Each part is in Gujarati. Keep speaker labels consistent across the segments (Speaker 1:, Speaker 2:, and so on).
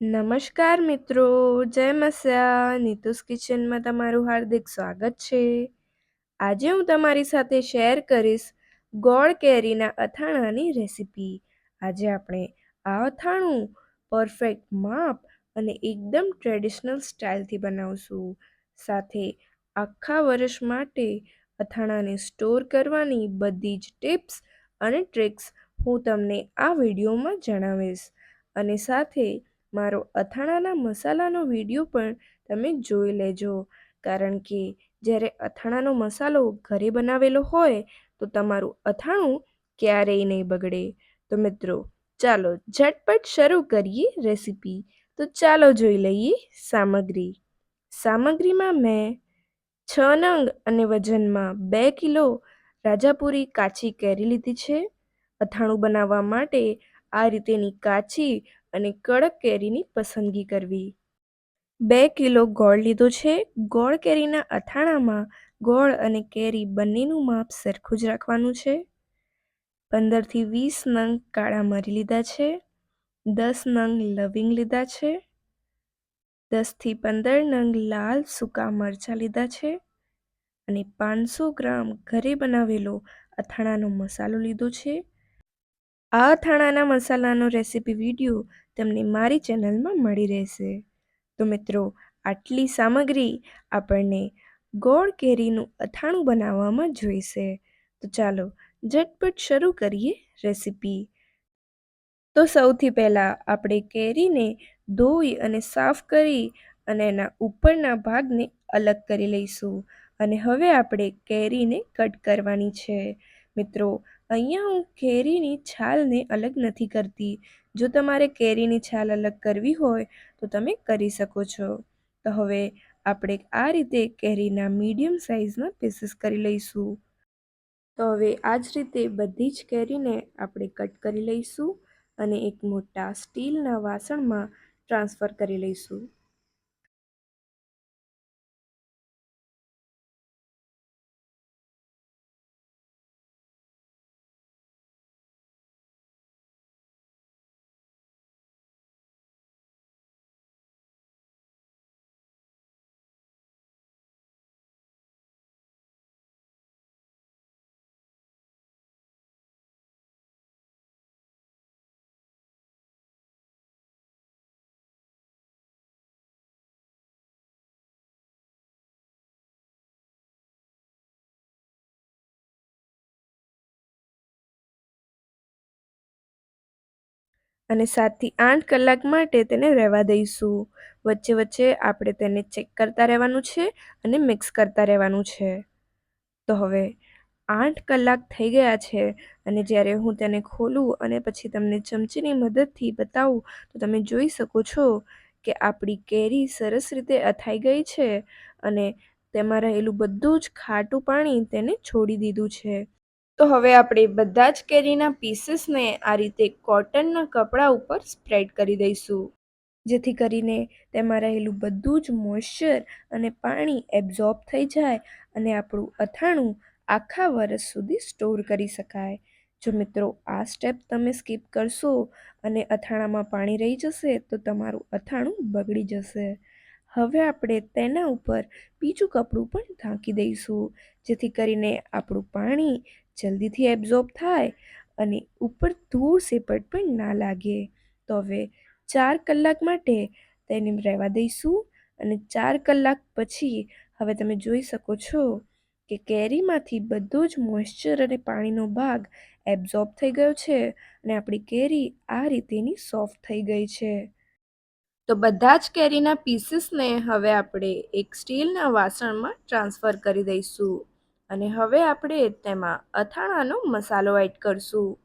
Speaker 1: નમસ્કાર મિત્રો, જય મસ્યા. નીતુસ કિચનમાં તમારું હાર્દિક સ્વાગત છે. આજે હું તમારી સાથે શેર કરીશ ગોળ કેરીના અથાણાની રેસીપી. આજે આપણે આ અથાણું પરફેક્ટ માપ અને એકદમ ટ્રેડિશનલ સ્ટાઇલથી બનાવશું. સાથે આખા વર્ષ માટે અથાણાને સ્ટોર કરવાની બધી જ ટિપ્સ અને ટ્રિક્સ હું તમને આ વિડીયોમાં જણાવીશ. અને સાથે મારો અથાણાના મસાલાનો વીડિયો પણ તમે જોઈ લેજો. કારણ કે જ્યારે અથાણાનો મસાલો ઘરે બનાવેલો હોય તો તમારું અથાણું ક્યારેય નહીં બગડે. તો મિત્રો, ચાલો ઝટપટ શરૂ કરીએ રેસીપી. તો ચાલો જોઈ લઈએ સામગ્રી. સામગ્રીમાં મેં છ નંગ અને વજનમાં બે કિલો રાજાપુરી કાચી કેરી લીધી છે. અથાણું બનાવવા માટે આ રીતેની કાચી અને કડક કેરીની પસંદગી કરવી. બે કિલો ગોળ લીધો છે. ગોળ કેરીના અથાણામાં ગોળ અને કેરી બંનેનું માપ સરખું જ રાખવાનું છે. પંદરથી વીસ નંગ કાળા મરી લીધા છે. દસ નંગ લવિંગ લીધા છે. દસથી પંદર નંગ લાલ સૂકા મરચાં લીધા છે. અને પાંચસો ગ્રામ ઘરે બનાવેલો અથાણાનો મસાલો લીધો છે. આ અથાણાના મસાલાનો રેસીપી વીડિયો તમને મારી ચેનલમાં મળી રહેશે. તો મિત્રો, આટલી સામગ્રી આપણને ગોળ કેરીનું અથાણું બનાવવામાં જોઈશે. તો ચાલો, ઝટપટ શરૂ કરીએ રેસીપી. તો સૌથી પહેલાં આપણે કેરીને ધોઈ અને સાફ કરી અને એના ઉપરના ભાગને અલગ કરી લઈશું. અને હવે આપણે કેરીને કટ કરવાની છે. મિત્રો, અહીંયા હું કેરીની છાલને અલગ નથી કરતી. જો તમારે કેરીની છાલ અલગ કરવી હોય, તો તમે કરી શકો છો. તો હવે આપણે આ રીતે કેરીના મીડિયમ સાઇઝના પીસીસ કરી લઈશું. તો હવે આ જ રીતે બધી જ કેરીને આપણે કટ કરી લઈશું અને એક મોટા સ્ટીલના વાસણમાં ટ્રાન્સફર કરી લઈશું. અને સાતથી આઠ કલાક માટે તેને રહેવા દઈશું. વચ્ચે વચ્ચે આપણે તેને ચેક કરતા રહેવાનું છે અને મિક્સ કરતા રહેવાનું છે. તો હવે આઠ કલાક થઈ ગયા છે અને જ્યારે હું તેને ખોલું અને પછી તમને ચમચીની મદદથી બતાવું, તો તમે જોઈ શકો છો કે આપણી કેરી સરસ રીતે અથાઈ ગઈ છે અને તેમાં રહેલું બધું જ ખાટું પાણી તેને છોડી દીધું છે. તો હવે આપણે બધા જ કેરીના પીસીસને આ રીતે કોટનના કપડા ઉપર સ્પ્રેડ કરી દઈશું. જેથી કરીને તેમાં રહેલું બધું જ મોઇશ્ચર અને પાણી એબ્ઝોર્બ થઈ જાય અને આપણું અથાણું આખા વર્ષ સુધી સ્ટોર કરી શકાય. જો મિત્રો, આ સ્ટેપ તમે સ્કીપ કરશો અને અથાણામાં પાણી રહી જશે તો તમારું અથાણું બગડી જશે. હવે આપણે તેના ઉપર બીજું કપડું પણ ઢાંકી દઈશું, જેથી કરીને આપણું પાણી જલ્દીથી એબ્ઝોર્બ થાય અને ઉપર ધૂળ સેપટ પણ ના લાગે. તો હવે ચાર કલાક માટે તેને રહેવા દઈશું અને ચાર કલાક પછી હવે તમે જોઈ શકો છો કે કેરીમાંથી બધો જ મોઇશ્ચર અને પાણીનો ભાગ એબ્ઝોર્બ થઈ ગયો છે અને આપણી કેરી આ રીતેની સોફ્ટ થઈ ગઈ છે. તો બધા જ કેરીના પીસીસને હવે આપણે એક સ્ટીલના વાસણમાં ટ્રાન્સફર કરી દઈશું. અને હવે આપણે તેમાં અથાણાનો મસાલો એડ કરશું.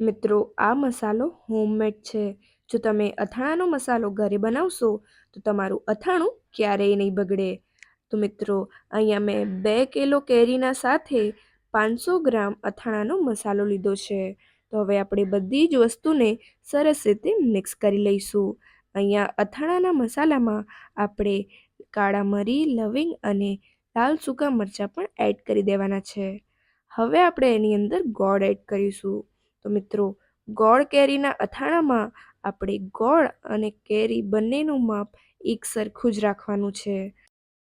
Speaker 1: મિત્રો, આ મસાલો હોમમેડ છે. જો તમે અથાણાનો મસાલો ઘરે બનાવશો, તો તમારું અથાણું ક્યારેય નહીં બગડે. તો મિત્રો, અહીંયા મેં બે કિલો કેરીના સાથે પાંચસો ગ્રામ અથાણાનો મસાલો લીધો છે. તો હવે આપણે બધી જ વસ્તુને સરસ રીતે મિક્સ કરી લઈશું. અહીંયા અથાણાના મસાલામાં આપણે કાળા મરી, લવિંગ અને લાલ સૂકા મરચાં પણ એડ કરી દેવાના છે. હવે આપણે એની અંદર ગોળ એડ કરીશું. તો મિત્રો, ગોળ કેરીના અથાણામાં આપણે ગોળ અને કેરી બંનેનું માપ એક સરખું જ રાખવાનું છે.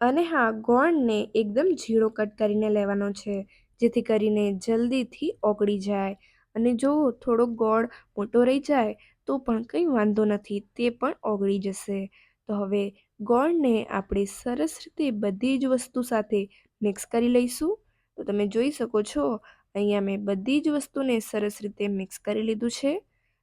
Speaker 1: અને હા, ગોળને એકદમ ઝીણો કટ કરીને લેવાનો છે, જેથી કરીને જલ્દીથી ઓગળી જાય. અને જો થોડો ગોળ મોટો રહી જાય, તો પણ કંઈ વાંધો નથી, તે પણ ઓગળી જશે. તો હવે ગોળને આપણે સરસ રીતે બધી જ વસ્તુ સાથે મિક્સ કરી લઈશું. તો તમે જોઈ શકો છો, અહીંયા મેં બધી જ વસ્તુને સરસ રીતે મિક્સ કરી લીધું છે.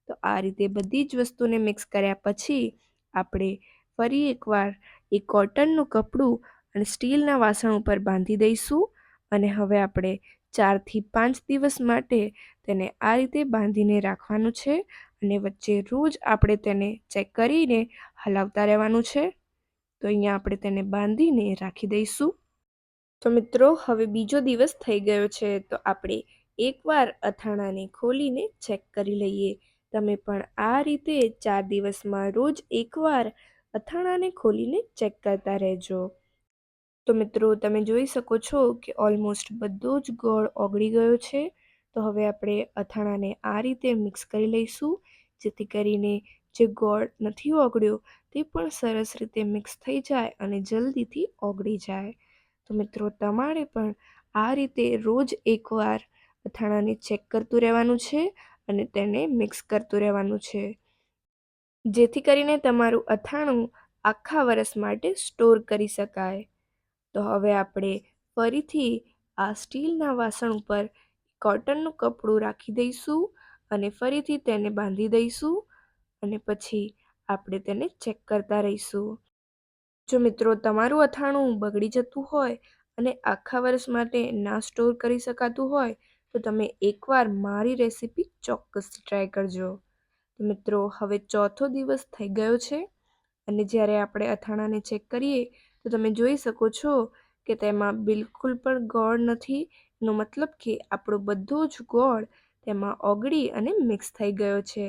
Speaker 1: તો આ રીતે બધી જ વસ્તુને મિક્સ કર્યા પછી આપણે ફરી એકવાર એ કોટનનું કપડું અને સ્ટીલના વાસણ ઉપર બાંધી દઈશું અને હવે આપણે ચારથી પાંચ દિવસ માટે તેને આ રીતે બાંધીને રાખવાનું છે અને વચ્ચે રોજ આપણે તેને ચેક કરીને હલાવતા રહેવાનું છે. તો અહીંયા આપણે તેને બાંધીને રાખી દઈશું. તો મિત્રો, હવે બીજો દિવસ થઈ ગયો છે, તો આપણે એકવાર અથાણાને ખોલીને ચેક કરી લઈએ. તમે પણ આ રીતે ચાર દિવસમાં રોજ એકવાર અથાણાને ખોલીને ચેક કરતા રહેજો. તો મિત્રો, તમે જોઈ શકો છો કે ઓલમોસ્ટ બધો જ ગોળ ઓગળી ગયો છે. તો હવે આપણે અથાણાને આ રીતે મિક્સ કરી લઈશું, જેથી કરીને જે ગોળ નથી ઓગળ્યો, તે પણ સરસ રીતે મિક્સ થઈ જાય અને જલ્દીથી ઓગળી જાય. તો મિત્રો, તમારે પણ આ રીતે રોજ એકવાર અથાણાને ચેક કરતું રહેવાનું છે અને તેને મિક્સ કરતું રહેવાનું છે. જેથી કરીને તમારું અથાણું આખા વર્ષ માટે સ્ટોર કરી શકાય. તો હવે આપણે ફરીથી આ સ્ટીલના વાસણ ઉપર કોટનનું કપડું રાખી દઈશું અને ફરીથી તેને બાંધી દઈશું. અને પછી આપણે તેને ચેક કરતા રહીશું. જો મિત્રો, તમારું અથાણું બગડી જતું હોય અને આખા વર્ષ માટે ના સ્ટોર કરી શકાતું હોય, તો તમે એકવાર મારી રેસીપી ચોક્કસ ટ્રાય કરજો. તો મિત્રો, હવે ચોથો દિવસ થઈ ગયો છે અને જ્યારે આપણે અથાણાને ચેક કરીએ, તો તમે જોઈ શકો છો કે તેમાં બિલકુલ પણ ગોળ નથી. એનો મતલબ કે આપણો બધો જ ગોળ તેમાં ઓગળી અને મિક્સ થઈ ગયો છે.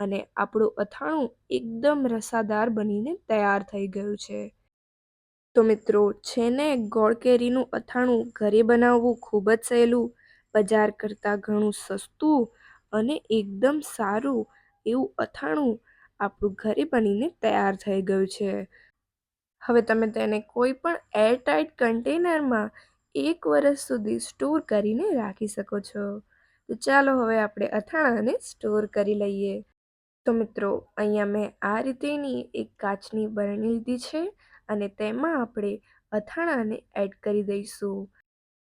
Speaker 1: અને આપણું અથાણું એકદમ રસાદાર બનીને તૈયાર થઈ ગયું છે. તો મિત્રો, છે ને ગોળ કેરીનું અથાણું ઘરે બનાવવું ખૂબ જ સહેલું, બજાર કરતાં ઘણું સસ્તું અને એકદમ સારું એવું અથાણું આપણું ઘરે બનીને તૈયાર થઈ ગયું છે. હવે તમે તેને કોઈ પણ એરટાઇટ કન્ટેનરમાં એક વર્ષ સુધી સ્ટોર કરીને રાખી શકો છો. તો ચાલો હવે આપણે અથાણાને સ્ટોર કરી લઈએ. તો મિત્રો, અહીંયા મેં આ રીતેની એક કાચની બરણી લીધી છે અને તેમાં આપણે અથાણાને એડ કરી દઈશું.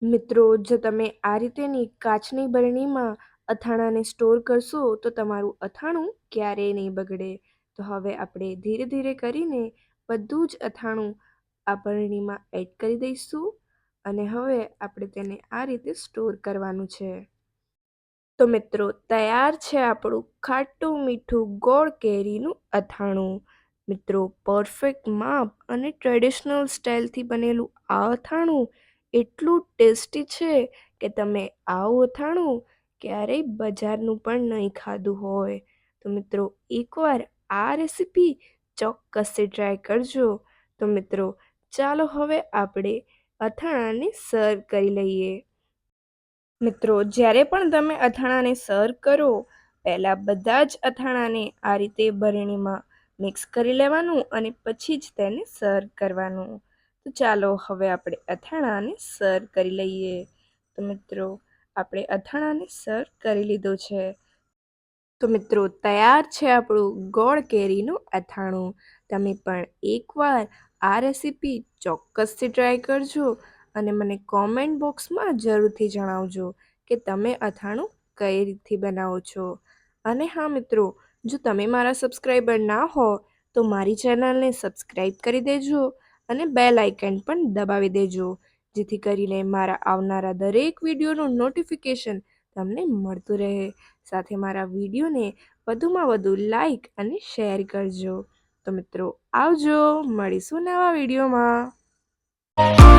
Speaker 1: મિત્રો, જો તમે આ રીતેની કાચની બરણીમાં અથાણાને સ્ટોર કરશો, તો તમારું અથાણું ક્યારેય નહીં બગડે. તો હવે આપણે ધીરે ધીરે કરીને બધું જ અથાણું આ બરણીમાં એડ કરી દઈશું અને હવે આપણે તેને આ રીતે સ્ટોર કરવાનું છે. તો મિત્રો, તૈયાર છે આપણું ખાટું મીઠું ગોળ કેરીનું અથાણું. મિત્રો પરફેક્ટ માપ અને ટ્રેડિશનલ સ્ટાઇલથી બનેલું આ અથાણું એટલું ટેસ્ટી છે કે તમે આવું અથાણું ક્યારેય બજારનું પણ નહીં ખાધું હોય. તો મિત્રો, એકવાર આ રેસીપી ચોક્કસથી ટ્રાય કરજો. તો મિત્રો, ચાલો હવે આપણે અથાણાને સર્વ કરી લઈએ. મિત્રો, જ્યારે પણ તમે અથાણાને સર્વ કરો, પહેલાં બધા જ અથાણાને આ રીતે બરણીમાં મિક્સ કરી લેવાનું અને પછી જ તેને સર્વ કરવાનું. તો ચાલો હવે આપણે અથાણાને સર્વ કરી લઈએ. તો મિત્રો, આપણે અથાણાને સર્વ કરી લીધું છે. તો મિત્રો, તૈયાર છે આપણું ગોળ કેરીનું અથાણું. તમે પણ એકવાર આ રેસીપી ચોક્કસથી ટ્રાય કરજો. અને મને કોમેન્ટ બોક્સમાં જરૂરથી જણાવજો કે તમે અથાણું કઈ રીતથી બનાવો છો. અને હા મિત્રો, જો તમે મારા સબસ્ક્રાઈબર ના હો, તો મારી ચેનલને સબસ્ક્રાઈબ કરી દેજો અને બેલ આઇકન પણ દબાવી દેજો, જેથી કરીને મારા આવનારા દરેક વિડીયોનું નોટિફિકેશન તમને મળતું રહે. સાથે મારા વિડીયોને વધુમાં વધુ લાઈક અને શેર કરજો. તો મિત્રો, આવજો, મળીશું નવા વિડીયોમાં.